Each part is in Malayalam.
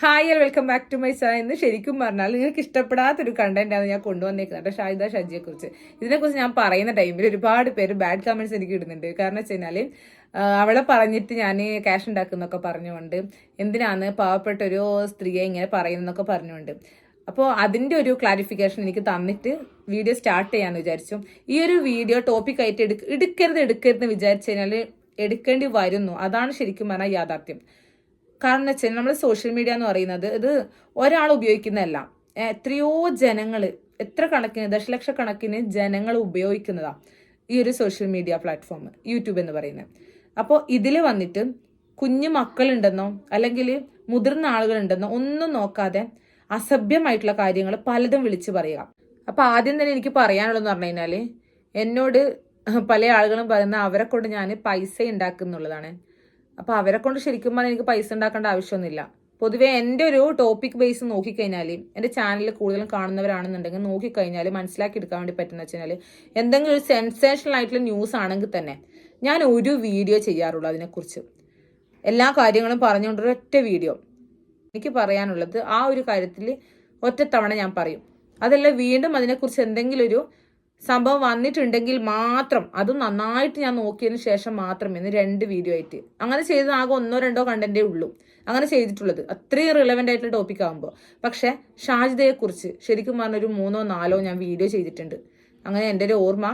Hi welcome back to my channel എന്ന് ശരിക്കും പറഞ്ഞാൽ നിങ്ങൾക്ക് ഇഷ്ടപ്പെടാത്തൊരു കണ്ടന്റ് ആണ് ഞാൻ കൊണ്ടുവന്നേക്കുന്നത് കേട്ടോ ഷാഹിദ ഷജിയെ കുറിച്ച് ഇതിനെക്കുറിച്ച് ഞാൻ പറയുന്ന ടൈമിൽ ഒരുപാട് പേര് ബാഡ് കമന്റ്സ് എനിക്ക് ഇടുന്നുണ്ട്. കാരണം വെച്ച് കഴിഞ്ഞാൽ അവളെ പറഞ്ഞിട്ട് ഞാൻ ക്യാഷ് ഉണ്ടാക്കുന്നൊക്കെ പറഞ്ഞുകൊണ്ട് എന്തിനാണ് പാവപ്പെട്ട ഒരു സ്ത്രീയെ ഇങ്ങനെ പറയുന്നൊക്കെ പറഞ്ഞുകൊണ്ട്. അപ്പോൾ അതിന്റെ ഒരു ക്ലാരിഫിക്കേഷൻ എനിക്ക് തന്നിട്ട് വീഡിയോ സ്റ്റാർട്ട് ചെയ്യാമെന്ന് വിചാരിച്ചു. ഈ ഒരു വീഡിയോ ടോപ്പിക് ആയിട്ട് എടുക്ക എടുക്കരുത് എടുക്കരുത് എന്ന് വിചാരിച്ചു കഴിഞ്ഞാൽ എടുക്കേണ്ടി വരുന്നു. അതാണ് ശരിക്കും പറഞ്ഞാൽ യാഥാർത്ഥ്യം. കാരണം എന്ന് വെച്ചാൽ നമ്മൾ സോഷ്യൽ മീഡിയ എന്ന് പറയുന്നത് ഇത് ഒരാൾ ഉപയോഗിക്കുന്നതല്ല. എത്രയോ ജനങ്ങൾ എത്ര കണക്കിന് ദശലക്ഷക്കണക്കിന് ജനങ്ങൾ ഉപയോഗിക്കുന്നതാണ് ഈ ഒരു സോഷ്യൽ മീഡിയ പ്ലാറ്റ്ഫോം യൂട്യൂബ് എന്ന് പറയുന്നത് അപ്പോൾ ഇതിൽ വന്നിട്ട് കുഞ്ഞു മക്കളുണ്ടെന്നോ അല്ലെങ്കിൽ മുതിർന്ന ആളുകളുണ്ടെന്നോ ഒന്നും നോക്കാതെ അസഭ്യമായിട്ടുള്ള കാര്യങ്ങൾ പലതും വിളിച്ച് പറയുക. അപ്പോൾ ആദ്യം തന്നെ എനിക്ക് പറയാനുള്ളതെന്ന് പറഞ്ഞു കഴിഞ്ഞാൽ എന്നോട് പല ആളുകളും പറയുന്ന അവരെ കൊണ്ട് ഞാൻ പൈസ ഉണ്ടാക്കുന്നുള്ളതാണ്. അപ്പോൾ അവരെ കൊണ്ട് ശരിക്കും പറഞ്ഞാൽ എനിക്ക് പൈസ ഉണ്ടാക്കേണ്ട ആവശ്യമൊന്നുമില്ല. പൊതുവേ എന്റെ ഒരു ടോപ്പിക് ബേസ് നോക്കിക്കഴിഞ്ഞാൽ എന്റെ ചാനലിൽ കൂടുതലും കാണുന്നവരാണെന്നുണ്ടെങ്കിൽ നോക്കിക്കഴിഞ്ഞാൽ മനസ്സിലാക്കി എടുക്കാൻ വേണ്ടി പറ്റുന്ന വെച്ചാൽ എന്തെങ്കിലും ഒരു സെൻസേഷണൽ ആയിട്ടുള്ള ന്യൂസ് ആണെങ്കിൽ തന്നെ ഞാൻ ഒരു വീഡിയോ ചെയ്യാറുള്ളൂ അതിനെക്കുറിച്ച്. എല്ലാ കാര്യങ്ങളും പറഞ്ഞുകൊണ്ട് ഒറ്റ വീഡിയോ എനിക്ക് പറയാനുള്ളത് ആ ഒരു കാര്യത്തിൽ ഒറ്റത്തവണ ഞാൻ പറയും. അതല്ല വീണ്ടും അതിനെക്കുറിച്ച് എന്തെങ്കിലും ഒരു സംഭവം വന്നിട്ടുണ്ടെങ്കിൽ മാത്രം അത് നന്നായിട്ട് ഞാൻ നോക്കിയതിന് ശേഷം മാത്രം ഇന്ന് രണ്ട് വീഡിയോ ആയിട്ട്. അങ്ങനെ ചെയ്തത് ആകെ ഒന്നോ രണ്ടോ കണ്ടന്റേ ഉള്ളൂ. അങ്ങനെ ചെയ്തിട്ടുള്ളത്. അത്രയും റിലവന്റ് ആയിട്ടുള്ള ടോപ്പിക് ആകുമ്പോൾ പക്ഷേ ഷാജിതയെക്കുറിച്ച് ശരിക്കും പറഞ്ഞൊരു മൂന്നോ നാലോ ഞാൻ വീഡിയോ ചെയ്തിട്ടുണ്ട്. അങ്ങനെ എന്റെ ഒരു ഓർമ്മ.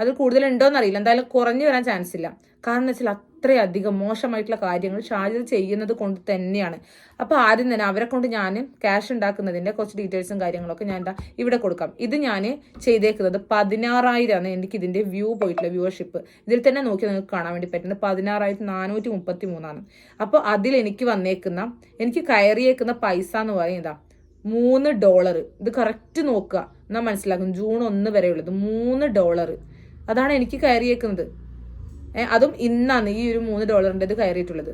അത് കൂടുതലുണ്ടോ എന്നറിയില്ല എന്തായാലും കുറഞ്ഞു വരാൻ ചാൻസ് ഇല്ല. കാരണം വെച്ചാൽ അത്രയധികം മോശമായിട്ടുള്ള കാര്യങ്ങൾ ഷാജിദ് ചെയ്യുന്നത് കൊണ്ട് തന്നെയാണ്. അപ്പോൾ ആദ്യം തന്നെ അവരെ കൊണ്ട് ഞാൻ ക്യാഷ് ഉണ്ടാക്കുന്നതിന്റെ കുറച്ച് ഡീറ്റെയിൽസും കാര്യങ്ങളൊക്കെ ഞാൻ എന്താ ഇവിടെ കൊടുക്കാം. ഇത് ഞാൻ ചെയ്തേക്കുന്നത് പതിനാറായിരമാണ് എനിക്ക് ഇതിന്റെ വ്യൂ പോയിട്ടുള്ള വ്യൂവർഷിപ്പ് ഇതിൽ തന്നെ നോക്കി നിങ്ങൾക്ക് കാണാൻ വേണ്ടി പറ്റുന്നത് പതിനാറായിരത്തി നാനൂറ്റി മുപ്പത്തി മൂന്നാണ് അപ്പോൾ അതിൽ എനിക്ക് വന്നേക്കുന്ന എനിക്ക് കയറിയേക്കുന്ന പൈസ എന്ന് പറയുന്നതാ മൂന്ന് ഡോളർ ഇത് കറക്റ്റ് നോക്കുക. എന്നാൽ മനസ്സിലാക്കും ജൂൺ ഒന്ന് വരെയുള്ളത് മൂന്ന് ഡോളർ അതാണ് എനിക്ക് കയറിയേക്കുന്നത്. അതും ഇന്നാണ് ഈ ഒരു മൂന്ന് ഡോളറിന്റെ ഇത് കയറിയിട്ടുള്ളത്.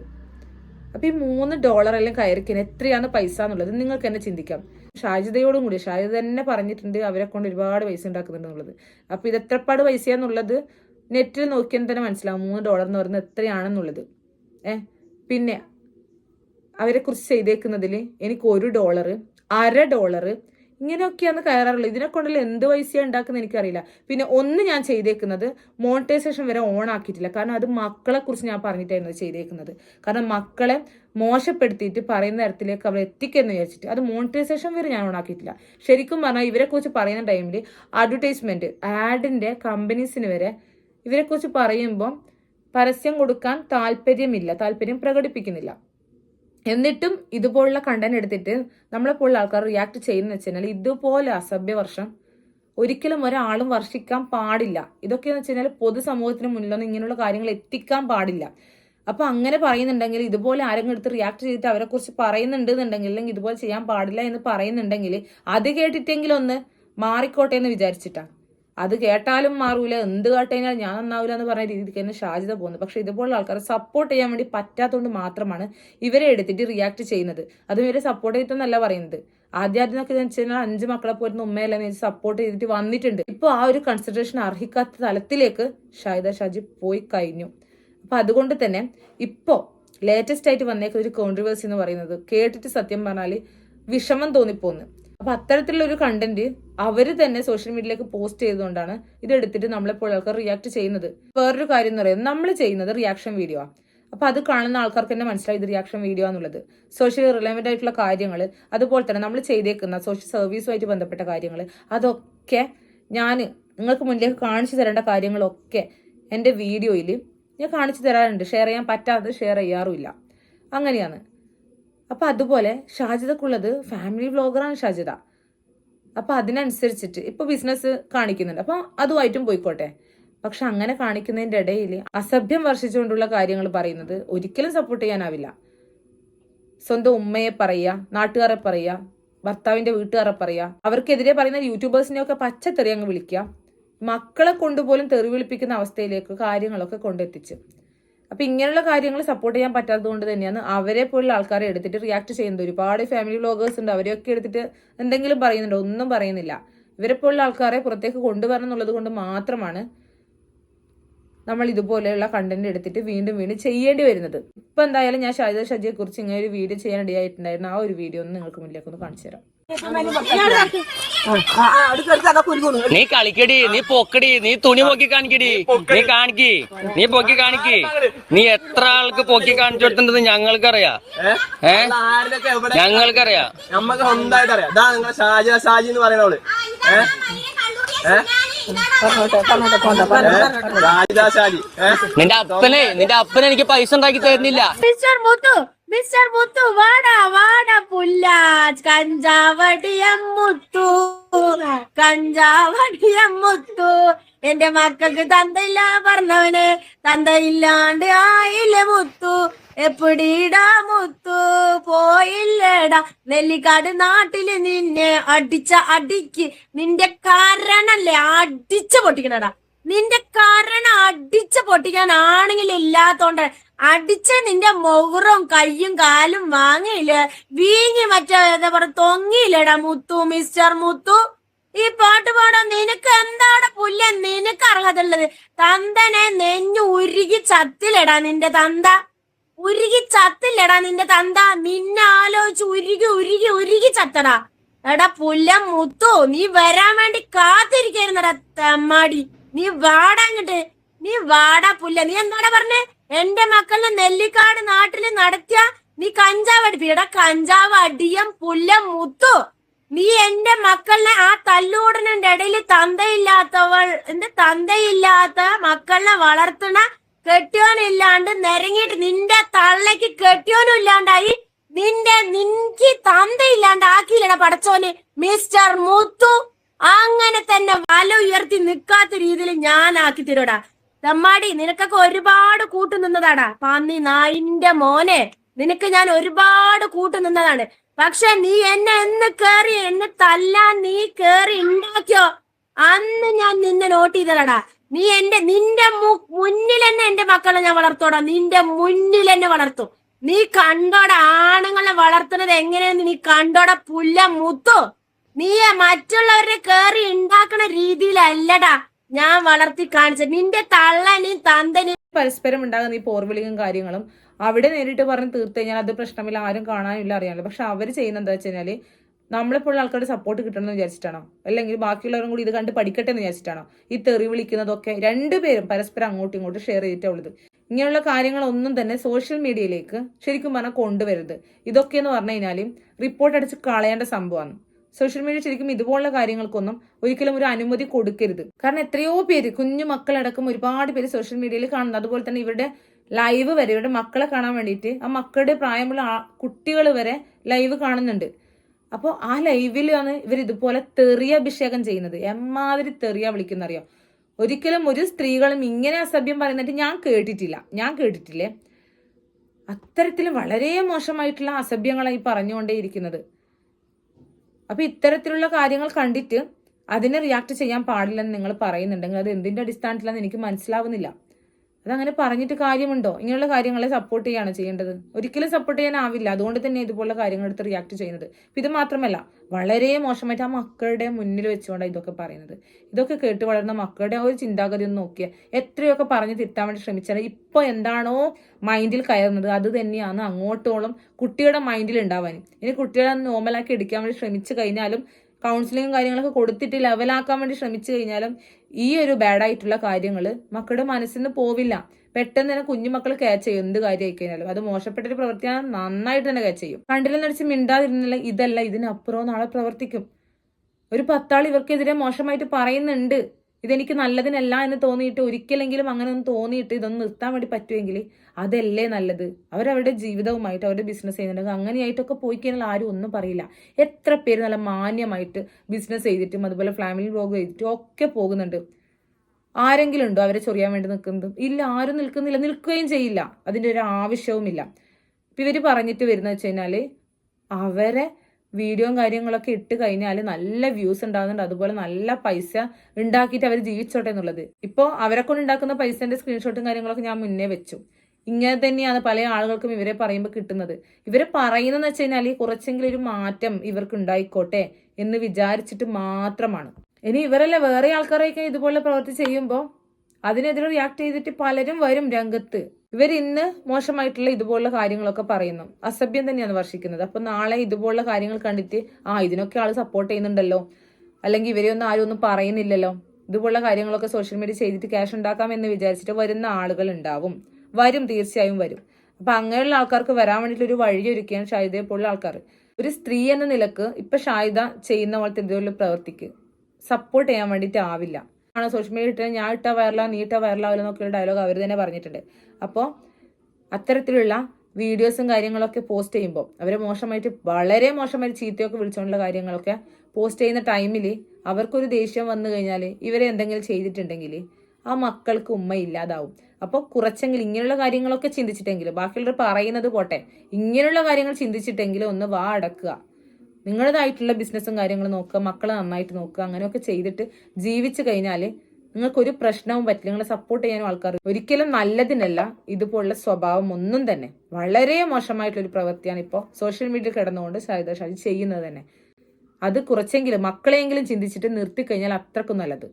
അപ്പോൾ ഈ മൂന്ന് ഡോളറെല്ലാം കയറിക്കാൻ എത്രയാണ് പൈസ എന്നുള്ളത് നിങ്ങൾക്ക് തന്നെ ചിന്തിക്കാം. ഷാജിതയോടും കൂടി ഷാജിത തന്നെ പറഞ്ഞിട്ടുണ്ട് അവരെ കൊണ്ട് ഒരുപാട് പൈസ ഉണ്ടാക്കുന്നുണ്ട് എന്നുള്ളത്. അപ്പോൾ ഇത് എത്രപ്പാട് പൈസയാന്നുള്ളത് നെറ്റിൽ നോക്കിയാൽ തന്നെ മനസ്സിലാവും മൂന്ന് ഡോളർ എന്ന് പറയുന്നത് എത്രയാണെന്നുള്ളത് ഏ പിന്നെ അവരെക്കുറിച്ച് ചെയ്തേക്കുന്നതിൽ എനിക്ക് ഒരു ഡോളർ അര ഡോളർ ഇങ്ങനെയൊക്കെയാണ് കയറാറുള്ളത്. ഇതിനെ കൊണ്ടല്ല എന്ത് പൈസയാണ് ഉണ്ടാക്കുന്നത് എനിക്കറിയില്ല. പിന്നെ ഒന്ന് ഞാൻ ചെയ്തേക്കുന്നത് മോണിറ്റൈസേഷൻ വരെ ഓൺ ആക്കിയിട്ടില്ല. കാരണം അത് മക്കളെ കുറിച്ച് ഞാൻ പറഞ്ഞിട്ടായിരുന്നു ചെയ്തേക്കുന്നത്. കാരണം മക്കളെ മോശപ്പെടുത്തിയിട്ട് പറയുന്ന തരത്തിലേക്ക് അവർ എത്തിക്കുന്നു വിചാരിച്ചിട്ട് അത് മോണിറ്റൈസേഷൻ വരെ ഞാൻ ഓൺ ആക്കിയിട്ടില്ല. ശരിക്കും പറഞ്ഞാൽ ഇവരെക്കുറിച്ച് പറയുന്ന ടൈമിൽ അഡ്വർടൈസ്മെന്റ് ആഡിന്റെ കമ്പനീസിന് വരെ ഇവരെക്കുറിച്ച് പറയുമ്പോൾ പരസ്യം കൊടുക്കാൻ താല്പര്യമില്ല. താല്പര്യം പ്രകടിപ്പിക്കുന്നില്ല. എന്നിട്ടും ഇതുപോലുള്ള കണ്ടന്റ് എടുത്തിട്ട് നമ്മളെ നമ്മളെപ്പോലുള്ള ആൾക്കാർ റിയാക്ട് ചെയ്യുന്ന വെച്ചാൽ ഇതുപോലെ അസഭ്യവർഷം ഒരിക്കലും ഒരാളും വർഷിക്കാൻ പാടില്ല. ഇതൊക്കെയെന്ന് വെച്ച് കഴിഞ്ഞാൽ പൊതുസമൂഹത്തിന് മുന്നിലൊന്നും ഇങ്ങനെയുള്ള കാര്യങ്ങൾ എത്തിക്കാൻ പാടില്ല. അപ്പൊ അങ്ങനെ പറയുന്നുണ്ടെങ്കിൽ ഇതുപോലെ ആരെങ്കിലും എടുത്ത് റിയാക്ട് ചെയ്തിട്ട് അവരെ കുറിച്ച് പറയുന്നുണ്ട് എന്നുണ്ടെങ്കിൽ അല്ലെങ്കിൽ ഇതുപോലെ ചെയ്യാൻ പാടില്ല എന്ന് പറയുന്നുണ്ടെങ്കിൽ അത് കേട്ടിട്ടെങ്കിലും ഒന്ന് മാറിക്കോട്ടെ എന്ന് വിചാരിച്ചിട്ടാണ് അത് കേട്ടാലും മാറൂല എന്ത് കാട്ടുകഴിഞ്ഞാൽ ഞാൻ നന്നാവില്ല എന്ന് പറഞ്ഞ രീതിക്ക് തന്നെ ഷാജിത പോകുന്നത് പക്ഷെ ഇതുപോലുള്ള ആൾക്കാരെ സപ്പോർട്ട് ചെയ്യാൻ വേണ്ടി പറ്റാത്തതുകൊണ്ട് മാത്രമാണ് ഇവരെ എടുത്തിട്ട് റിയാക്ട് ചെയ്യുന്നത്. അതും ഇവരെ സപ്പോർട്ട് ചെയ്തിട്ടെന്നല്ല പറയുന്നത്. ആദ്യാദ്യം ആദ്യം എന്നൊക്കെ വെച്ച് കഴിഞ്ഞാൽ അഞ്ച് മക്കളെ പോരുന്ന ഉമ്മയല്ലെന്ന് വെച്ച് സപ്പോർട്ട് ചെയ്തിട്ട് വന്നിട്ടുണ്ട്. ഇപ്പോൾ ആ ഒരു കൺസിഡറേഷൻ അർഹിക്കാത്ത തലത്തിലേക്ക് ഷാഹിദ ഷാജി പോയി കഴിഞ്ഞു. അപ്പൊ അതുകൊണ്ട് തന്നെ ഇപ്പോൾ ലേറ്റസ്റ്റ് ആയിട്ട് വന്നേക്കുന്ന ഒരു കോൺട്രവേഴ്സി എന്ന് പറയുന്നത് കേട്ടിട്ട് സത്യം പറഞ്ഞാൽ വിഷമം തോന്നിപ്പോന്ന്. അപ്പൊ അത്തരത്തിലുള്ള ഒരു കണ്ടന്റ് അവർ തന്നെ സോഷ്യൽ മീഡിയയിലേക്ക് പോസ്റ്റ് ചെയ്തുകൊണ്ടാണ് ഇതെടുത്തിട്ട് നമ്മളെപ്പോൾ ആൾക്കാർ റിയാക്ട് ചെയ്യുന്നത്. വേറൊരു കാര്യം എന്ന് പറയുന്നത് നമ്മൾ ചെയ്യുന്നത് റിയാക്ഷൻ വീഡിയോ ആണ് അപ്പോൾ അത് കാണുന്ന ആൾക്കാർക്ക് തന്നെ മനസ്സിലായി ഇത് റിയാക്ഷൻ വീഡിയോ എന്നുള്ളത് സോഷ്യൽ റിലവന്റ് ആയിട്ടുള്ള കാര്യങ്ങൾ അതുപോലെ തന്നെ നമ്മൾ ചെയ്തേക്കുന്ന സോഷ്യൽ സർവീസുമായിട്ട് ബന്ധപ്പെട്ട കാര്യങ്ങൾ അതൊക്കെ ഞാൻ നിങ്ങൾക്ക് മുന്നിലേക്ക് കാണിച്ചു തരേണ്ട കാര്യങ്ങളൊക്കെ എന്റെ വീഡിയോയിൽ ഞാൻ കാണിച്ചു തരാറുണ്ട്. ഷെയർ ചെയ്യാൻ പറ്റാത്തത് ഷെയർ ചെയ്യാറുമില്ല. അങ്ങനെയാണ്. അപ്പോൾ അതുപോലെ ഷാജിതക്കുള്ളത് ഫാമിലി വ്ലോഗറാണ് ഷാജിദ. അപ്പോൾ അതിനനുസരിച്ചിട്ട് ഇപ്പൊ ബിസിനസ് കാണിക്കുന്നുണ്ട്. അപ്പോൾ അതുമായിട്ടും പോയിക്കോട്ടെ. പക്ഷെ അങ്ങനെ കാണിക്കുന്നതിന്റെ ഇടയിൽ അസഭ്യം വർഷിച്ചുകൊണ്ടുള്ള കാര്യങ്ങൾ പറയുന്നത് ഒരിക്കലും സപ്പോർട്ട് ചെയ്യാനാവില്ല. സ്വന്തം ഉമ്മയെ പറയുക നാട്ടുകാരെ പറയുക ഭർത്താവിന്റെ വീട്ടുകാരെ പറയുക അവർക്കെതിരെ പറയുന്ന യൂട്യൂബേഴ്സിനെയൊക്കെ പച്ചത്തെറി അങ്ങ് വിളിക്കുക മക്കളെ കൊണ്ടുപോലും തെറി വിളിപ്പിക്കുന്ന അവസ്ഥയിലേക്ക് കാര്യങ്ങളൊക്കെ കൊണ്ടെത്തിച്ച്. അപ്പൊ ഇങ്ങനെയുള്ള കാര്യങ്ങൾ സപ്പോർട്ട് ചെയ്യാൻ പറ്റാത്തത് കൊണ്ട് തന്നെയാണ് അവരെ പോലുള്ള ആൾക്കാരെ എടുത്തിട്ട് റിയാക്ട് ചെയ്യുന്നത്. ഒരുപാട് ഫാമിലി വ്ളോഗേഴ്സ് ഉണ്ട്. അവരെയൊക്കെ എടുത്തിട്ട് എന്തെങ്കിലും പറയുന്നുണ്ടോ? ഒന്നും പറയുന്നില്ല. ഇവരെ പോലുള്ള ആൾക്കാരെ പുറത്തേക്ക് കൊണ്ടുവരണം എന്നുള്ളത് കൊണ്ട് മാത്രമാണ് നമ്മൾ ഇതുപോലെയുള്ള കണ്ടന്റ് എടുത്തിട്ട് വീണ്ടും വീണ്ടും ചെയ്യേണ്ടി വരുന്നത്. ഇപ്പൊ എന്തായാലും ഞാൻ ഷാജിദ ഷജിയെ കുറിച്ച് ഇങ്ങനെ ഒരു വീഡിയോ ചെയ്യാൻ ഇടയായിട്ടുണ്ടായിരുന്നു ആ ഒരു വീഡിയോ ഒന്ന് നിങ്ങൾക്ക് മുന്നിലേക്ക് ഒന്ന് കാണിച്ചു തരാം. നീ കളിക്കടി നീ പൊക്കടി നീ തുണി പൊക്കി കാണിക്കടി നീ കാണിക്കി നീ പൊക്കി കാണിക്കി. നീ എത്ര ആൾക്ക് പൊക്കി കാണിച്ചു കൊടുത്തിട്ടുണ്ടെന്ന് ഞങ്ങൾക്കറിയാം. ഏ? ഞങ്ങൾക്കറിയാ. നമ്മക്ക് സ്വന്തമായിട്ട് അറിയാം. ഇതാ നിങ്ങളെ ഷാജി ഷാജി എന്ന് നിന്റെ അപ്പനെ നിന്റെ അപ്പനെ എനിക്ക് പൈസ ഉണ്ടാക്കി തരുന്നില്ല. മിസ്റ്റർ മുത്തു വാട വാട പുല്ലാജ് കഞ്ചാവടിയം മുത്തു. കഞ്ചാവടിയം മുത്തു. എന്റെ മക്കൾക്ക് തന്തയില്ല പറഞ്ഞവന് തന്തയില്ലാണ്ട് ആയില്ല മുത്തു. എപ്പിടീടാ മുത്തു? പോയില്ലേടാ. നെല്ലിക്കാട് നാട്ടിൽ നിന്നെ അടിച്ച അടിക്ക് നിന്റെ കാരണല്ലേ അടിച്ച പൊട്ടിക്കണടാ. നിന്റെ കാരണം അടിച്ച പൊട്ടിക്കാൻ ആണെങ്കിൽ ഇല്ലാത്തോണ്ട് അടിച്ച നിന്റെ മുഖറും കയ്യും കാലും വാങ്ങിയില്ല? വീങ്ങി മറ്റേ എന്താ പറ തൊങ്ങിയില്ലടാ മുത്തു മിസ്റ്റർ മുത്തു? ഈ പാട്ട് പാടാൻ നിനക്ക് എന്താണ് പുല്ല? നിനക്ക് അർഹത ഉള്ളത് തന്തനെ നെഞ്ഞു ഉരുകി ചത്തില്ലടാ നിന്റെ തന്ത. ഉരുകി ചത്തില്ലടാ നിന്റെ തന്ത. നിന്നെ ആലോചിച്ച് ഉരുകി ഉരുകി ഉരുകി ചത്തടാ. എടാ പുല്ല മുത്തു നീ വരാൻ വേണ്ടി കാത്തിരിക്കായിരുന്നടാ തെമ്മാടി. നീ വാടാ അങ്ങട്ട്. നീ വാടാ പുല്ല. നീ എന്താടാ പറഞ്ഞേ? എന്റെ മക്കളിനെ നെല്ലിക്കാട് നാട്ടിൽ നടത്തിയ നീ കഞ്ചാവ് അടിപ്പിടാ കഞ്ചാവ് അടിയം പുല്ല മുത്തു. നീ എന്റെ മക്കളിനെ ആ തല്ലൂടനന്റെ ഇടയിൽ തന്തയില്ലാത്തവൾ എന്റെ തന്തയില്ലാത്ത മക്കളിനെ വളർത്തണ കെട്ടിയോനില്ലാണ്ട് നിരങ്ങിയിട്ട് നിന്റെ തള്ളക്ക് കെട്ടിയോനും ഇല്ലാണ്ടായി. നിന്റെ നിൻക്ക് തന്തയില്ലാണ്ട് ആക്കിയില്ലടാ പടച്ചോന്. മിസ്റ്റർ മുത്തു. അങ്ങനെ തന്നെ വല ഉയർത്തി നിൽക്കാത്ത രീതിയിൽ ഞാൻ ആക്കി തരൂടാ തമ്മാടി നിനക്കൊക്കെ ഒരുപാട് കൂട്ടു നിന്നതാടാ. പന്നി നായിന്റെ മോനെ നിനക്ക് ഞാൻ ഒരുപാട് കൂട്ടു നിന്നതാണ്. പക്ഷെ നീ എന്നെ എന്ന് കേറി എന്നെ തല്ലാൻ നീ കേറി ഉണ്ടാക്കിയോ? അന്ന് ഞാൻ നിന്നെ നോട്ട് ചെയ്തതാടാ. നീ എന്റെ നിന്റെ മുന്നിൽ തന്നെ എന്റെ മക്കളെ ഞാൻ വളർത്തോടാ നിന്റെ മുന്നിൽ എന്നെ വളർത്തും. നീ കണ്ടോടെ ആണുങ്ങളെ വളർത്തുന്നത് എങ്ങനെയെന്ന് നീ കണ്ടോടെ. പുല്ല മുത്തു. നീ മറ്റുള്ളവരെ കേറി ഉണ്ടാക്കണ രീതിയിലല്ലടാ ഞാൻ വളർത്തി കാണിച്ചത്. നിന്റെ തള്ളനും തന്തനും പരസ്പരം ഉണ്ടാകുന്ന ഈ പോർവിളിയും കാര്യങ്ങളും അവിടെ നേരിട്ട് പറഞ്ഞ് തീർത്ത് കഴിഞ്ഞാൽ അത് പ്രശ്നമില്ല ആരും കാണാനില്ല അറിയാനില്ല പക്ഷെ അവർ ചെയ്യുന്നത് എന്താ വെച്ച് കഴിഞ്ഞാൽ നമ്മളിപ്പോൾ ആൾക്കാരുടെ സപ്പോർട്ട് കിട്ടണമെന്ന് വിചാരിച്ചിട്ടാണോ? അല്ലെങ്കിൽ ബാക്കിയുള്ളവരും കൂടി ഇത് കണ്ട് പഠിക്കട്ടെ എന്ന് വിചാരിച്ചിട്ടാണോ? ഈ തെറി വിളിക്കുന്നതൊക്കെ രണ്ടുപേരും പരസ്പരം അങ്ങോട്ടും ഇങ്ങോട്ടും ഷെയർ ചെയ്തിട്ടേ ഉള്ളത് ഇങ്ങനെയുള്ള കാര്യങ്ങളൊന്നും തന്നെ സോഷ്യൽ മീഡിയയിലേക്ക് ശരിക്കും പറഞ്ഞാൽ കൊണ്ടുവരുത് ഇതൊക്കെ എന്ന് പറഞ്ഞു കഴിഞ്ഞാൽ റിപ്പോർട്ട് അടിച്ച് കളയേണ്ട സംഭവമാണ്. സോഷ്യൽ മീഡിയ ശരിക്കും ഇതുപോലുള്ള കാര്യങ്ങൾക്കൊന്നും ഒരിക്കലും ഒരു അനുമതി കൊടുക്കരുത്. കാരണം എത്രയോ പേര് കുഞ്ഞു മക്കളടക്കം ഒരുപാട് പേര് സോഷ്യൽ മീഡിയയിൽ കാണുന്നു. അതുപോലെ തന്നെ ഇവരുടെ ലൈവ് വരെ ഇവരുടെ മക്കളെ കാണാൻ വേണ്ടിയിട്ട് ആ മക്കളുടെ പ്രായമുള്ള കുട്ടികൾ വരെ ലൈവ് കാണുന്നുണ്ട്. അപ്പോൾ ആ ലൈവിലാണ് ഇവർ ഇതുപോലെ തെറിയ അഭിഷേകം ചെയ്യുന്നത്. എമ്മാതിരി തെറിയ വിളിക്കുന്നറിയോ? ഒരിക്കലും ഒരു സ്ത്രീകളും ഇങ്ങനെ അസഭ്യം പറയുന്നിട്ട് ഞാൻ കേട്ടിട്ടില്ല. ഞാൻ കേട്ടിട്ടില്ലേ? അത്തരത്തിൽ വളരെ മോശമായിട്ടുള്ള അസഭ്യങ്ങളായി പറഞ്ഞുകൊണ്ടേയിരിക്കുന്നത്. അപ്പൊ ഇത്തരത്തിലുള്ള കാര്യങ്ങൾ കണ്ടിട്ട് അതിനെ റിയാക്ട് ചെയ്യാൻ പാടില്ലെന്ന് നിങ്ങൾ പറയുന്നുണ്ടെങ്കിൽ അത് എന്തിന്റെ അടിസ്ഥാനത്തിലാണെന്ന് എനിക്ക് മനസ്സിലാവുന്നില്ല. അതങ്ങനെ പറഞ്ഞിട്ട് കാര്യമുണ്ടോ? ഇങ്ങനെയുള്ള കാര്യങ്ങളെ സപ്പോർട്ട് ചെയ്യാണ് ചെയ്യേണ്ടത്. ഒരിക്കലും സപ്പോർട്ട് ചെയ്യാനാവില്ല. അതുകൊണ്ട് തന്നെ ഇതുപോലുള്ള കാര്യങ്ങൾ എടുത്ത് റിയാക്ട് ചെയ്യുന്നത്. ഇത് മാത്രമല്ല വളരെ മോശമായിട്ട് ആ മക്കളുടെ മുന്നിൽ വെച്ചുകൊണ്ടാണ് ഇതൊക്കെ പറയുന്നത്. ഇതൊക്കെ കേട്ട് വളർന്ന മക്കളുടെ ഒരു ചിന്താഗതി ഒന്ന് നോക്കിയാൽ എത്രയൊക്കെ പറഞ്ഞ് തിരുത്താൻ വേണ്ടി ശ്രമിച്ചാൽ ഇപ്പോൾ എന്താണോ മൈൻഡിൽ കയറുന്നത് അത് തന്നെയാണ് അങ്ങോട്ടോളം കുട്ടിയുടെ മൈൻഡിൽ ഉണ്ടാവാൻ. ഇനി കുട്ടികളെ നോർമലാക്കി എടുക്കാൻ വേണ്ടി ശ്രമിച്ചു കഴിഞ്ഞാലും കൗൺസിലിങ്ങും കാര്യങ്ങളൊക്കെ കൊടുത്തിട്ട് ലെവലാക്കാൻ വേണ്ടി ശ്രമിച്ചു കഴിഞ്ഞാലും ഈ ഒരു ബാഡായിട്ടുള്ള കാര്യങ്ങൾ മക്കളുടെ മനസ്സിൽ നിന്ന് പോവില്ല. പെട്ടെന്ന് തന്നെ കുഞ്ഞുമക്കൾ ക്യാച്ച് ചെയ്യും എന്ത് കാര്യമായി കഴിഞ്ഞാലും. അത് മോശപ്പെട്ട ഒരു പ്രവൃത്തിയാണ് നന്നായിട്ട് തന്നെ ക്യാച്ച് ചെയ്യും. കണ്ടില്ല നടിച്ച് മിണ്ടാതിരുന്നില്ല ഇതല്ല ഇതിനപ്പുറം നാളെ പ്രവർത്തിക്കും. ഒരു പത്താൾ ഇവർക്കെതിരെ മോശമായിട്ട് പറയുന്നുണ്ട്. ഇതെനിക്ക് നല്ലതിനല്ല എന്ന് തോന്നിയിട്ട് ഒരിക്കലെങ്കിലും അങ്ങനെ ഒന്ന് തോന്നിയിട്ട് ഇതൊന്ന് നിർത്താൻ വേണ്ടി പറ്റുമെങ്കിൽ അതല്ലേ നല്ലത്. അവരവരുടെ ജീവിതവുമായിട്ട് അവരുടെ ബിസിനസ് ചെയ്യുന്നുണ്ടെങ്കിൽ അങ്ങനെയായിട്ടൊക്കെ പോയി കഴിഞ്ഞാൽ ആരും ഒന്നും പറയില്ല. എത്ര പേര് നല്ല മാന്യമായിട്ട് ബിസിനസ് ചെയ്തിട്ടും അതുപോലെ ഫാമിലി ബ്ലോഗ് ചെയ്തിട്ടും ഒക്കെ പോകുന്നുണ്ട്. ആരെങ്കിലും ഉണ്ടോ അവരെ ചൊറിയാൻ വേണ്ടി നിൽക്കുന്നത്? ഇല്ല ആരും നിൽക്കുന്നില്ല. നിൽക്കുകയും ചെയ്യില്ല. അതിന്റെ ഒരു ആവശ്യവുമില്ല. ഇപ്പം ഇവർ പറഞ്ഞിട്ട് വരുന്നത് വെച്ച് കഴിഞ്ഞാൽ അവരെ വീഡിയോയും കാര്യങ്ങളൊക്കെ ഇട്ട് കഴിഞ്ഞാൽ നല്ല വ്യൂസ് ഉണ്ടാകുന്നുണ്ട് അതുപോലെ നല്ല പൈസ ഉണ്ടാക്കിയിട്ട് അവർ ജീവിച്ചോട്ടെ എന്നുള്ളത്. ഇപ്പോൾ അവരെ കൊണ്ട് ഉണ്ടാക്കുന്ന പൈസേന്റെ സ്ക്രീൻഷോട്ടും കാര്യങ്ങളൊക്കെ ഞാൻ മുന്നേ വെച്ചു. ഇങ്ങനെ തന്നെയാണ് പല ആളുകൾക്കും ഇവരെ പറയുമ്പോൾ കിട്ടുന്നത്. ഇവരെ പറയുന്നതെന്ന് വെച്ച് കഴിഞ്ഞാൽ കുറച്ചെങ്കിലും ഒരു മാറ്റം ഇവർക്ക് ഉണ്ടായിക്കോട്ടെ എന്ന് വിചാരിച്ചിട്ട് മാത്രമാണ്. ഇനി ഇവരല്ല വേറെ ആൾക്കാരൊക്കെ ഇതുപോലെ പ്രവൃത്തി ചെയ്യുമ്പോൾ അതിനെതിരെ റിയാക്ട് ചെയ്തിട്ട് പലരും വരും രംഗത്ത്. ഇവർ ഇന്ന് മോശമായിട്ടുള്ള ഇതുപോലുള്ള കാര്യങ്ങളൊക്കെ പറയുന്നു. അസഭ്യം തന്നെയാണ് വർഷിക്കുന്നത്. അപ്പൊ നാളെ ഇതുപോലുള്ള കാര്യങ്ങൾ കണ്ടിട്ട് ആ ഇതിനൊക്കെ ആൾ സപ്പോർട്ട് ചെയ്യുന്നുണ്ടല്ലോ. അല്ലെങ്കിൽ ഇവരെ ഒന്നും ആരും ഒന്നും പറയുന്നില്ലല്ലോ. ഇതുപോലുള്ള കാര്യങ്ങളൊക്കെ സോഷ്യൽ മീഡിയ ചെയ്തിട്ട് ക്യാഷ് ഉണ്ടാക്കാം എന്ന് വിചാരിച്ചിട്ട് വരുന്ന ആളുകൾ ഉണ്ടാവും. വരും തീർച്ചയായും വരും. അപ്പൊ അങ്ങനെയുള്ള ആൾക്കാർക്ക് വരാൻ വേണ്ടിയിട്ട് ഒരു വഴി ഒരുക്കിയാണ് ഷാഹിദയെ പോലുള്ള ആൾക്കാർ ഒരു സ്ത്രീ എന്ന നിലയ്ക്ക് ഇപ്പൊ ഷാഹിദ ചെയ്യുന്ന പോലത്തെ ഇതുപോലെ പ്രവർത്തിക്ക് സപ്പോർട്ട് ചെയ്യാൻ വേണ്ടിയിട്ട് ആവില്ല. ആണ് സോഷ്യൽ മീഡിയ ഇട്ടത് ഞാൻ ഇട്ട വയറില നീ ഇട്ട വൈറലാവില്ല എന്നൊക്കെയുള്ള ഡയലോഗ് അവർ തന്നെ പറഞ്ഞിട്ടുണ്ട്. അപ്പോൾ അത്തരത്തിലുള്ള വീഡിയോസും കാര്യങ്ങളൊക്കെ പോസ്റ്റ് ചെയ്യുമ്പോൾ അവരെ മോശമായിട്ട് വളരെ മോശമായിട്ട് ചീത്തയൊക്കെ വിളിച്ചുകൊണ്ടുള്ള കാര്യങ്ങളൊക്കെ പോസ്റ്റ് ചെയ്യുന്ന ടൈമിൽ അവർക്കൊരു ദേഷ്യം വന്നു കഴിഞ്ഞാൽ ഇവരെ എന്തെങ്കിലും ചെയ്തിട്ടുണ്ടെങ്കിൽ ആ മക്കൾക്ക് ഉമ്മ ഇല്ലാതാവും. അപ്പോൾ കുറച്ചെങ്കിലും ഇങ്ങനെയുള്ള കാര്യങ്ങളൊക്കെ ചിന്തിച്ചിട്ടെങ്കിലും ബാക്കിയുള്ളവർ പറയുന്നത് പോട്ടെ ഇങ്ങനെയുള്ള കാര്യങ്ങൾ ചിന്തിച്ചിട്ടെങ്കിലും ഒന്ന് വാ അടക്കുക. നിങ്ങളുടേതായിട്ടുള്ള ബിസിനസ്സും കാര്യങ്ങളും നോക്കുക മക്കളെ നന്നായിട്ട് നോക്കുക അങ്ങനെയൊക്കെ ചെയ്തിട്ട് ജീവിച്ചു കഴിഞ്ഞാൽ നിങ്ങൾക്കൊരു പ്രശ്നവും പറ്റില്ല. നിങ്ങളെ സപ്പോർട്ട് ചെയ്യാനും ആൾക്കാർ ഒരിക്കലും നല്ലതിനല്ല ഇതുപോലുള്ള സ്വഭാവം ഒന്നും തന്നെ. വളരെ മോശമായിട്ടുള്ളൊരു പ്രവൃത്തിയാണ് ഇപ്പോൾ സോഷ്യൽ മീഡിയ കിടന്നുകൊണ്ട് ഷാഹിദ ഷാജി ചെയ്യുന്നത് തന്നെ. അത് കുറച്ചെങ്കിലും മക്കളെയെങ്കിലും ചിന്തിച്ചിട്ട് നിർത്തിക്കഴിഞ്ഞാൽ അത്രക്കും നല്ലത്.